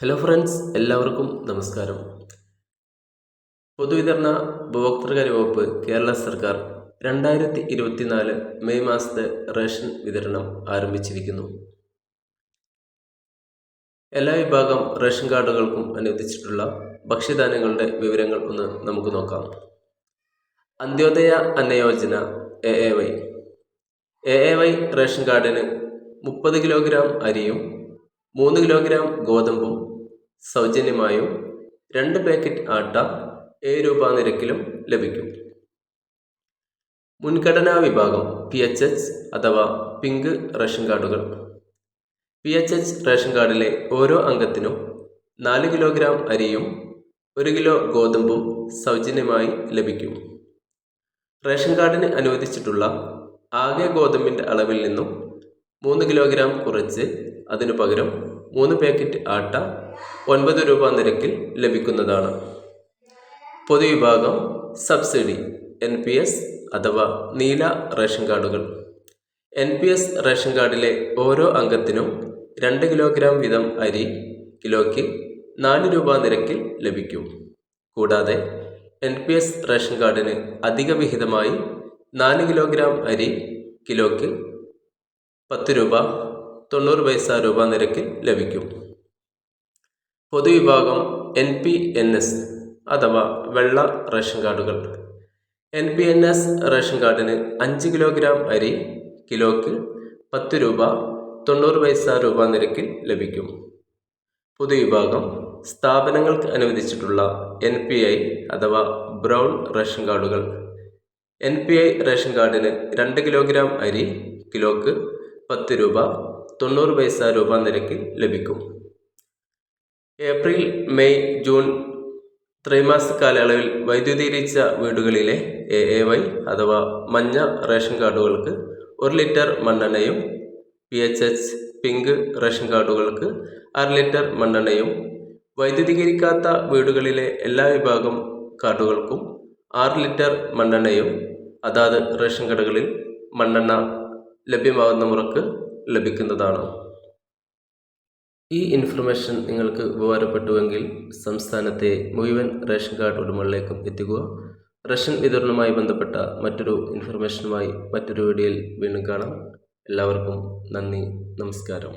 Hello friends എല്ലാവർക്കും നമസ്കാരം. പൊതുവിതരണ ഉപഭോക്തൃകാര്യ വകുപ്പ് കേരള സർക്കാർ രണ്ടായിരത്തി ഇരുപത്തിനാല് മെയ് മാസത്തെ റേഷൻ വിതരണം ആരംഭിച്ചിരിക്കുന്നു. എല്ലാ വിഭാഗം റേഷൻ കാർഡുകൾക്കും അനുവദിച്ചിട്ടുള്ള ഭക്ഷ്യധാന്യങ്ങളുടെ വിവരങ്ങൾ ഒന്ന് നമുക്ക് നോക്കാം. Antyodaya Annayojana A A Y A A Y ration കാർഡിന് മുപ്പത് കിലോഗ്രാം അരിയും മൂന്ന് കിലോഗ്രാം ഗോതമ്പും സൗജന്യമായും രണ്ട് പാക്കറ്റ് ആട്ട ഏഴ് രൂപ നിരക്കിലും ലഭിക്കും. മുൻഗണനാ വിഭാഗം പി എച്ച് എച്ച് അഥവാ പിങ്ക് റേഷൻ കാർഡുകൾ. പി എച്ച് എച്ച് റേഷൻ കാർഡിലെ ഓരോ അംഗത്തിനും നാല് കിലോഗ്രാം അരിയും ഒരു കിലോ ഗോതമ്പും സൗജന്യമായി ലഭിക്കും. റേഷൻ കാർഡിന് അനുവദിച്ചിട്ടുള്ള ആകെ ഗോതമ്പിന്റെ അളവിൽ നിന്നും മൂന്ന് കിലോഗ്രാം കുറച്ച് അതിനു പകരം മൂന്ന് പാക്കറ്റ് ആട്ട ഒൻപത് രൂപ നിരക്കിൽ ലഭിക്കുന്നതാണ്. പൊതുവിഭാഗം സബ്സിഡി എൻ പി എസ് അഥവാ നീല റേഷൻ കാർഡുകൾ. എൻ പി എസ് റേഷൻ കാർഡിലെ ഓരോ അംഗത്തിനും രണ്ട് കിലോഗ്രാം വീതം അരി കിലോയ്ക്ക് നാല് രൂപ നിരക്കിൽ ലഭിക്കും. കൂടാതെ എൻ പി എസ് റേഷൻ കാർഡിന് അധിക വിഹിതമായി നാല് കിലോഗ്രാം അരി കിലോയ്ക്ക് പത്ത് രൂപ തൊണ്ണൂറ് പൈസ രൂപ നിരക്കിൽ ലഭിക്കും. പൊതുവിഭാഗം എൻ പി എൻ എസ് അഥവാ വെള്ള റേഷൻ കാർഡുകൾ. N P N S ration കാർഡിന് അഞ്ച് കിലോഗ്രാം അരി കിലോയ്ക്ക് പത്ത് രൂപ തൊണ്ണൂറ് പൈസ രൂപ നിരക്കിൽ ലഭിക്കും. പൊതുവിഭാഗം സ്ഥാപനങ്ങൾക്ക് അനുവദിച്ചിട്ടുള്ള എൻ പി ഐ അഥവാ ബ്രൗൺ റേഷൻ കാർഡുകൾ. എൻ പി ഐ റേഷൻ കാർഡിന് രണ്ട് കിലോഗ്രാം അരി കിലോക്ക് പത്ത് രൂപ തൊണ്ണൂറ് പൈസ രൂപ നിരക്കിൽ ലഭിക്കും. ഏപ്രിൽ മെയ് ജൂൺ ത്രൈമാസ കാലയളവിൽ വൈദ്യുതീകരിച്ച വീടുകളിലെ എ എ വൈ അഥവാ മഞ്ഞ റേഷൻ കാർഡുകൾക്ക് ഒരു litre മണ്ണെണ്ണയും P H H pink ration കാർഡുകൾക്ക് അര ലിറ്റർ മണ്ണെണ്ണയും വൈദ്യുതീകരിക്കാത്ത വീടുകളിലെ എല്ലാ വിഭാഗം കാർഡുകൾക്കും ആറ് ലിറ്റർ മണ്ണെണ്ണയും അതാത് റേഷൻ കടകളിൽ മണ്ണെണ്ണ ലഭ്യമാകുന്ന മുറക്ക് ലഭിക്കുന്നതാണ്. ഈ ഇൻഫർമേഷൻ നിങ്ങൾക്ക് ഉപകാരപ്പെട്ടുവെങ്കിൽ സംസ്ഥാനത്തെ മുഴുവൻ റേഷൻ കാർഡ് ഉടമകളിലേക്കും എത്തിക്കുക. റേഷൻ വിതരണവുമായി ബന്ധപ്പെട്ട മറ്റൊരു ഇൻഫർമേഷനുമായി മറ്റൊരു വീഡിയോയിൽ വീണ്ടും കാണാം. എല്ലാവർക്കും നന്ദി നമസ്കാരം.